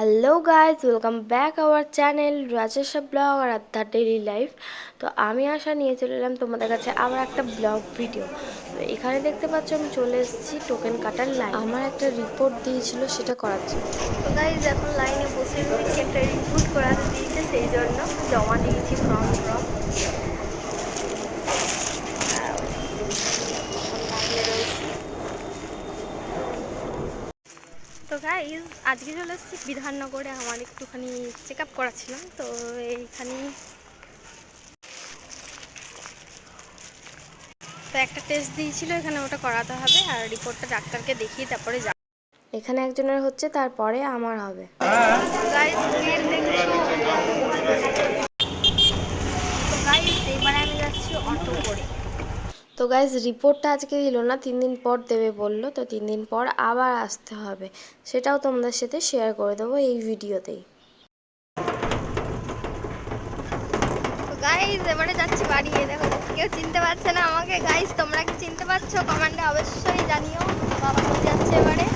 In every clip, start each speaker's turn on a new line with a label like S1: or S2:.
S1: Hello guys welcome back our channel রাজেশা blog আর আধ্যা daily life তো আমি আশা নিয়ে চলে এলাম তোমাদের কাছে আবার একটা ব্লগ ভিডিও তো এখানে দেখতে পাচ্ছ আমি চলে এসেছি টোকেন কাটার লাইন আমার একটা রিপোর্ট দিয়েছিল, সেটা করার জন্য। তো গাইজ এখন লাইনে বসে রয়েছি, একটা রিপোর্ট করাতে দিয়েছে, সেই জন্য জমা দিয়েছি ফর্ম ফর্ম গাইজ আজকে চলে এসেছি বিধাননগরে, আমার একটুখানি চেক আপ করাছিলাম তো এইখানে। তো একটা টেস্ট দিয়েছিল, এখানে ওটা করাতে হবে, আর রিপোর্টটা ডাক্তারকে দেখিয়ে তারপরে যা। এখানে একজনের হচ্ছে, তারপরে আমার হবে। এবারে আমি যাচ্ছি অটো করে। তো গাইজ রিপোর্টটা আজকে দিল না, তিন দিন পর দেবে বলল, তো তিন দিন পর আবার আসতে হবে। সেটাও তোমাদের সাথে শেয়ার করে দেবো এই ভিডিওতেই।
S2: গাইজ এবারে যাচ্ছি বাড়ি। দেখো, কেউ চিনতে পারছে না আমাকে। গাইজ তোমরা কি চিনতে পারছ? কমান্ডে অবশ্যই জানিও। বাবা যাচ্ছে এবারে।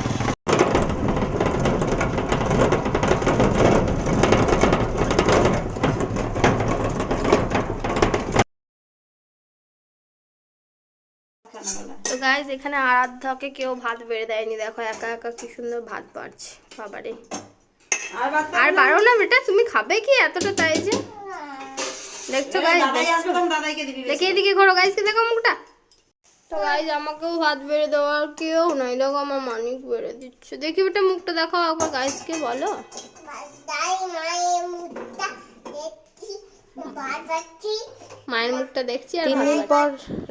S1: তো গাইজ এখানে আরাধ্যাকে কেউ ভাত বেড়ে দেয়নি। দেখো একা একা কি সুন্দর ভাত পারছে বাবারে। আর পারো না বেটা তুমি খাবে কি এতটা তাই যে? দেখছ গাইজ দেখে এদিকে ঘোরো গাইজকে দেখো মুখটা? তো গাইজ আমাকেও ভাত বেড়ে দেওয়ার কেউ নাই। দেখো আমার মানিক বেড়ে দিচ্ছে। দেখি বেটা মুখটা দেখো একবার গাইজকে বলো? মায়ের মুখটা দেখছি আর তিন দিন পর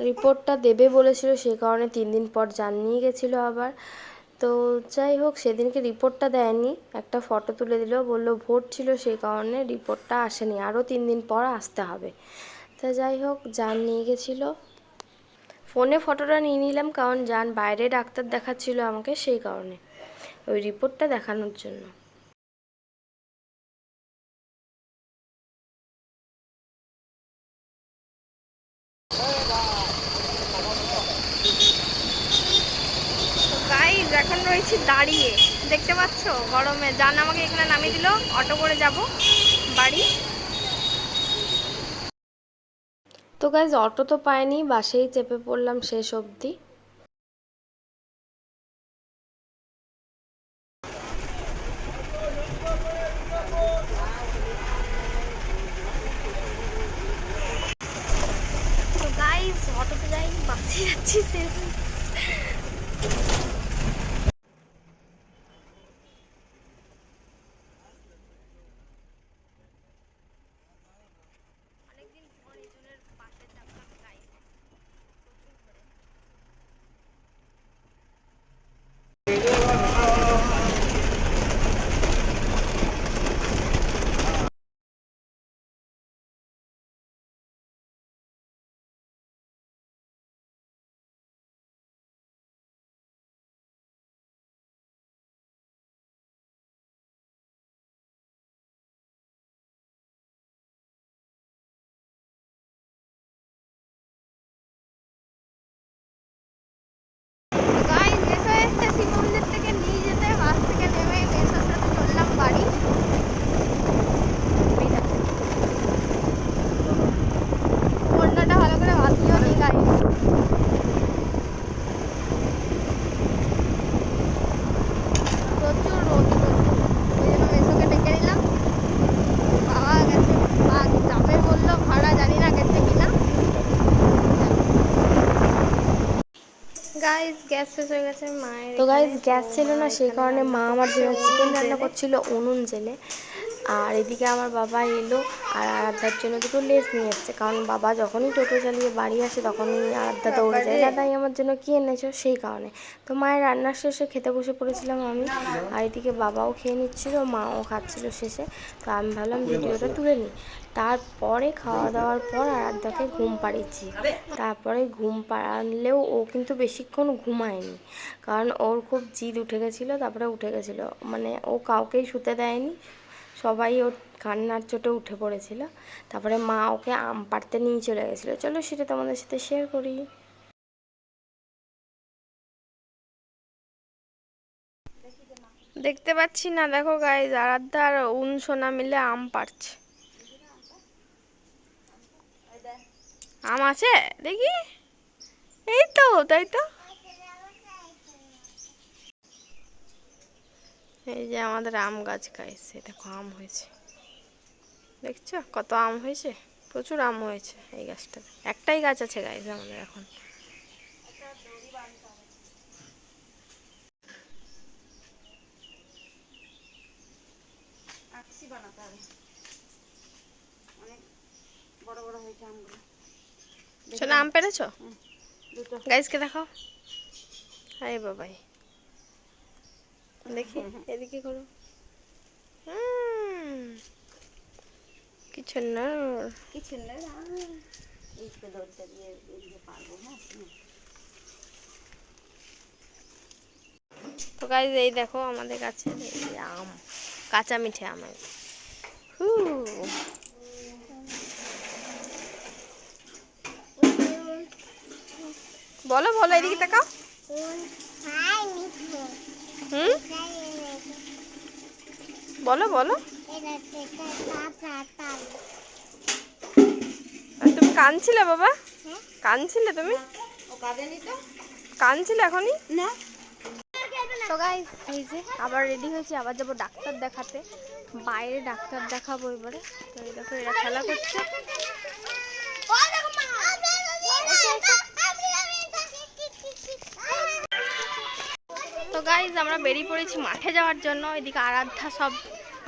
S1: রিপোর্টটা দেবে বলেছিল সেই কারণে তিন দিন পর জানিয়ে গেছিল আবার। তো যাই হোক সেদিনকে রিপোর্টটা দেয়নি একটা ফটো তুলে দিল বলল ভোট ছিল সেই কারণে রিপোর্টটা আসেনি আরও তিন দিন পর আসতে হবে। তা যাই হোক যান নিয়ে গেছিল। ফোনে ফটোটা নিয়ে নিলাম কারণ যান বাইরে ডাক্তার দেখাচ্ছিল আমাকে সেই কারণে। ওই রিপোর্টটা দেখানোর জন্য
S2: গাইজ এখন রয়েছি দাঁড়িয়ে দেখতে পাচ্ছ গরমে। যান আমাকে এখানে নামিয়ে দিল। অটো করে যাব। বাড়ি।
S1: তো গাইজ অটো তো পাইনি, বাসেই চেপে পড়লাম শেষ অবধি
S2: তো গাইজ অটোতে যাইনি বাসে যাচ্ছি শেষ অনেকদিন পর এজনের বাসে চাপলাম গাইজ প্রচুর করে গাইজ মেসো এসছে শিব মন্দির থেকে নিয়ে যেতে বাস থেকে নেমে মেসোর সাথে চললাম বাড়ি ওড়নাটা ভালো করে বাঁধিও নি গাইজ প্রচুর রোদ প্রচুর ওই জন্য মেসোকে ডেকে নিলাম বাবা গেছে বা যাবে বলল ভাড়া জানি না গেছে কিনা গাইজ গ্যাস শেষ হয়ে গেছে মায়ের
S1: তো গাইজ গ্যাস ছিল না সেই কারণে মা আমার জন্য চিকেন রান্না করছিল উনুন জেলে। আর এদিকে আমার বাবা এলো আর আরাধ্যার জন্য দুটো লেস নিয়ে এসছে। কারণ বাবা যখনই টোটো চালিয়ে বাড়ি আসে তখনই আরাধ্যা দৌড়ে যায়। দাদাই আমার জন্য কি এনেছো? সেই কারণে। তো মায়ের রান্নার শেষে খেতে বসে পড়েছিলাম আমি। আর এদিকে বাবাও খেয়ে নিচ্ছিল মাও খাচ্ছিল শেষে। তো আমি ভাবলাম ভিডিওটা তুলে নিই। তারপরে খাওয়া দাওয়ার পর আরাধ্যাকে ঘুম পাড়িয়েছি। তারপরে ঘুম পাড়ালেও ও কিন্তু বেশিক্ষণ ঘুমায়নি। কারণ ওর খুব জিদ উঠে গেছিল তারপরে উঠে গেছিল। মানে ও কাউকেই শুতে দেয়নি। সবাই ওর কান্নার চোটে উঠে পড়েছিল। তারপরে মা ওকে আম পাড়তে নিয়ে চলে গেছিল। চলো সেটা তোমাদের সাথে শেয়ার করি।
S2: দেখতে পাচ্ছি না, দেখো গাইজ আরাধ্যা আর উন সোনা মিলে আম পাড়ছে। আম আছে? দেখি। এই তো, তাই তো। এই যে আমাদের আম গাছ গাইছে দেখো আম হয়েছে। দেখছ? কত আম হয়েছে? প্রচুর আম হয়েছে এই গাছটাতে। একটাই গাছ আছে গাইজ আমাদের এখন।
S3: আকসি বানাতে হবে। অনেক বড় বড় হয়েছে আমগুলো।
S2: শোনা আম পেরেছ? গাইজকে দেখাও? আরে বাবাই। দেখি এদিকে করো। হুম, কি সুন্দর
S3: কি সুন্দর তো দরজা দিয়ে এদিকে পারব হ্যাঁ
S2: তো গাইজ এই দেখো আমাদের কাছে এই আম কাঁচা মিঠে আম। হু। বলো বলো এদিকে তাকাও। হুম? বলো বলো। তুমি কানছিলে বাবা? কানছিলে তুমি? কানছিলে এখনই?
S3: না।
S2: তো গাইস এই যে আবার রেডি হয়েছি আবার যাব ডাক্তার দেখাতে। বাইরে ডাক্তার দেখাবো এবারে। তো এই দেখো এরা খেলা করছে। গাইজ আমরা বেরিয়ে পড়েছি মাঠে যাওয়ার জন্য। এদিকে আরাধ্যা সব,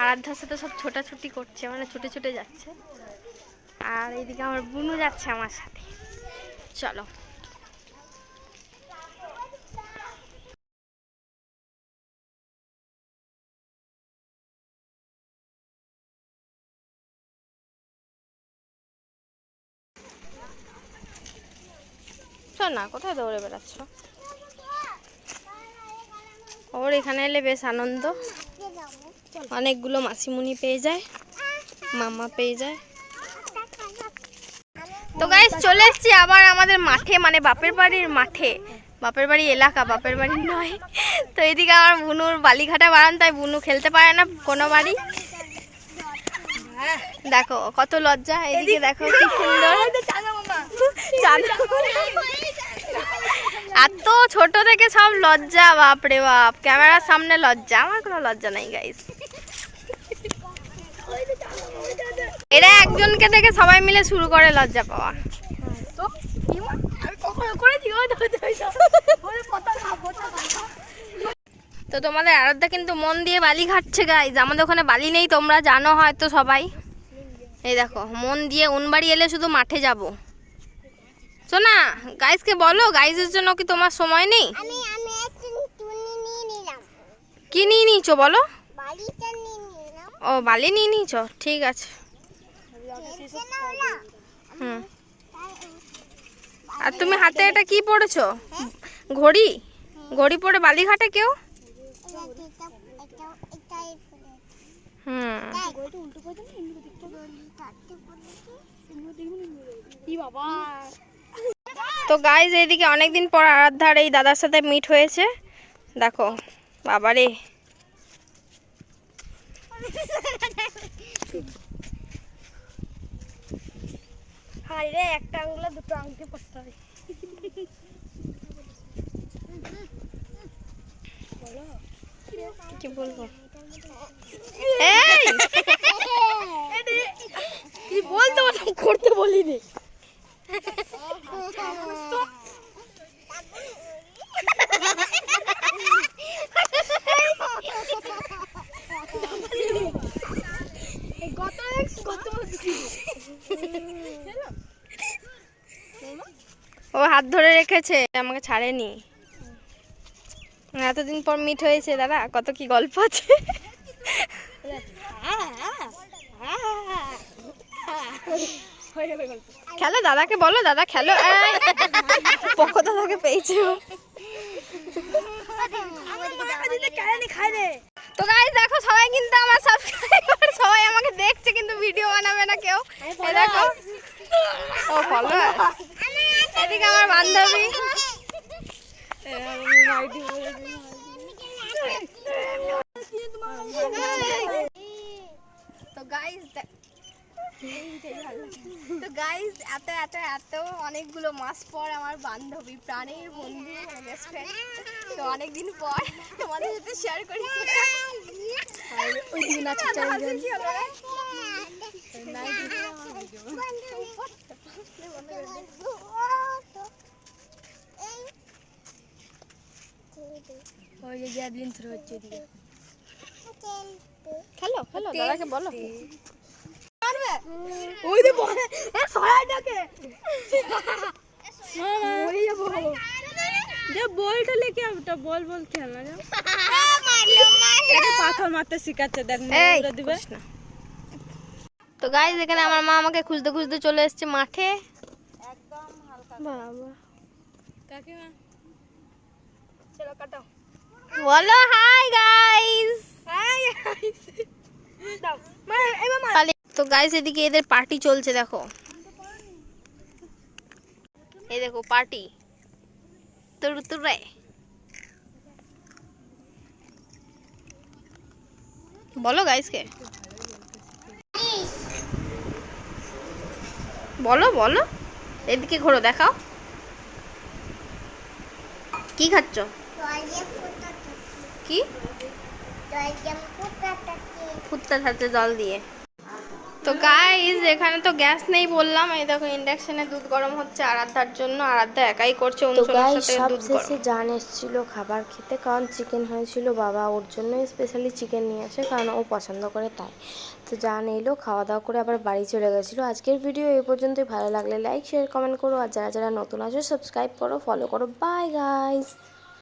S2: আরাধ্যার সাথে সব ছোটাছুটি করছে মানে ছুটে ছুটে যাচ্ছে। আর এইদিকে আমার বুনু যাচ্ছে আমার সাথে। চল না, কোথায় দৌড়ে বেড়াচ্ছ? ওর এখানে এলে বেশ আনন্দ। অনেকগুলো মাসিমুনি পেয়ে যায় মামা পেয়ে যায়। তো গাইস চলে এসেছি আবার আমাদের মাঠে মানে বাপের বাড়ির মাঠে। বাপের বাড়ি এলাকা বাপের বাড়ি নয়। তো এদিকে আমার বুনুর বালিঘাটা বাড়ান তাই বুনু খেলতে পারে না কোনো বাড়ি। দেখো কত লজ্জা এদিকে দেখো কি সুন্দর। এত ছোট থেকে সব লজ্জা, বাপরে বাপ। ক্যামেরার সামনে লজ্জা, আমার কোনো লজ্জা নাই গাইস এরা একজনকে দেখে সবাই মিলে শুরু করে লজ্জা পাওয়া। তো তোমাদের আরাধ্যা কিন্তু মন দিয়ে বালি ঘাটছে গাইজ আমাদের ওখানে বালি নেই, তোমরা জানো হয়তো সবাই। এই দেখো, মন দিয়ে উনবাড়ি এলে শুধু মাঠে যাব। শোনা গাইজকে বলো গাইজের জন্য কি তোমার সময় নেই?
S4: আমি আমি একটু টুনি নিয়ে নিলাম।
S2: কি নিয়ে নিয়েছো বলো?
S4: বাড়িটা নিয়ে নিলাম।
S2: ও বালি নিয়ে নিয়েছো? ঠিক আছে। হুম। আর তুমি হাতে এটা কি পড়েছো? ঘড়ি? ঘড়ি পরে বালিঘাটে কেউ?
S4: এটা এটা এটা এটাই ফুলে
S2: হুম
S4: বাবা।
S2: তো গাইজ এইদিকে অনেকদিন পর আরাধ্যার এই দাদার সাথে মিট হয়েছে। দেখো বাবারে।
S4: হাই রে একটা আঙুলে দুটো আঙুলে পড়তে হবে।
S2: কি বলব? এই! বলতে করতে বলিনি? ও হাত ধরে রেখেছে, আমাকে ছাড়েনি। এতদিন পর মিট হয়েছে, দাদা, কত কি গল্প আছে? খেলো দাদাকে বলো দাদা খেলো পক্ষ দাদাকে পেয়েছে তো গাইজ দেখো সবাই কিন্তু আমার সাবস্ক্রাইবার সবাই আমাকে দেখছে কিন্তু ভিডিও বানাবে না কেউ দেখো ও ফলো এদিকে আমার বান্ধবী তো গাইজ তো গাইস এত এত এত অনেকগুলো মাস পর আমার বান্ধবী প্রাণের বন্ধু বেস্ট ফ্রেন্ড তো অনেকদিন পর তোমাদের সাথে শেয়ার করি।
S1: ওই যে থ্রো হচ্ছে
S2: খেলো খেলো দাদাকে বলো। ওই যে বল। এ সরাইটাকে মরে যাব
S3: যে বলটা লেকে ওটা বল বল খেলনা যাও পাথর মারতে শিখাচ্ছে দেখ দিবে।
S2: তো গাইজ এখানে আমার মা আমাকে খুঁজতে খুঁজতে চলে এসেছে মাঠে। বাবা।
S3: কাকিমা।
S2: বলো হাই গাইস তো গাইস এদিকে এদের পার্টি চলছে দেখো। এই দেখো পার্টি তুর তুরে বলো গাইসকে বলো বলো। এদিকে ঘোরো দেখাও। কি খাচ্ছ? কি? ফুটতে থাকছে জল দিয়ে। তো গাইস এখানে তো গ্যাস নেই বললাম। এই দেখো ইন্ডাকশনে দুধ গরম হচ্ছে আরাধ্যার জন্য। আরাধ্যা একাই করছে
S1: গাই
S2: সাথে
S1: সব
S2: দুধ
S1: শেষে
S2: গরম।
S1: জান এসেছিল খাবার খেতে কারণ চিকেন হয়েছিল বাবা ওর জন্য স্পেশালি চিকেন নিয়ে আসে কারণ ও পছন্দ করে তাই। তো জান এলো খাওয়া দাওয়া করে আবার বাড়ি চলে গেছিল। আজকের ভিডিও এই পর্যন্তই ভালো লাগলে লাইক শেয়ার কমেন্ট করো। আর যারা যারা নতুন আছো সাবস্ক্রাইব করো ফলো করো। Bye guys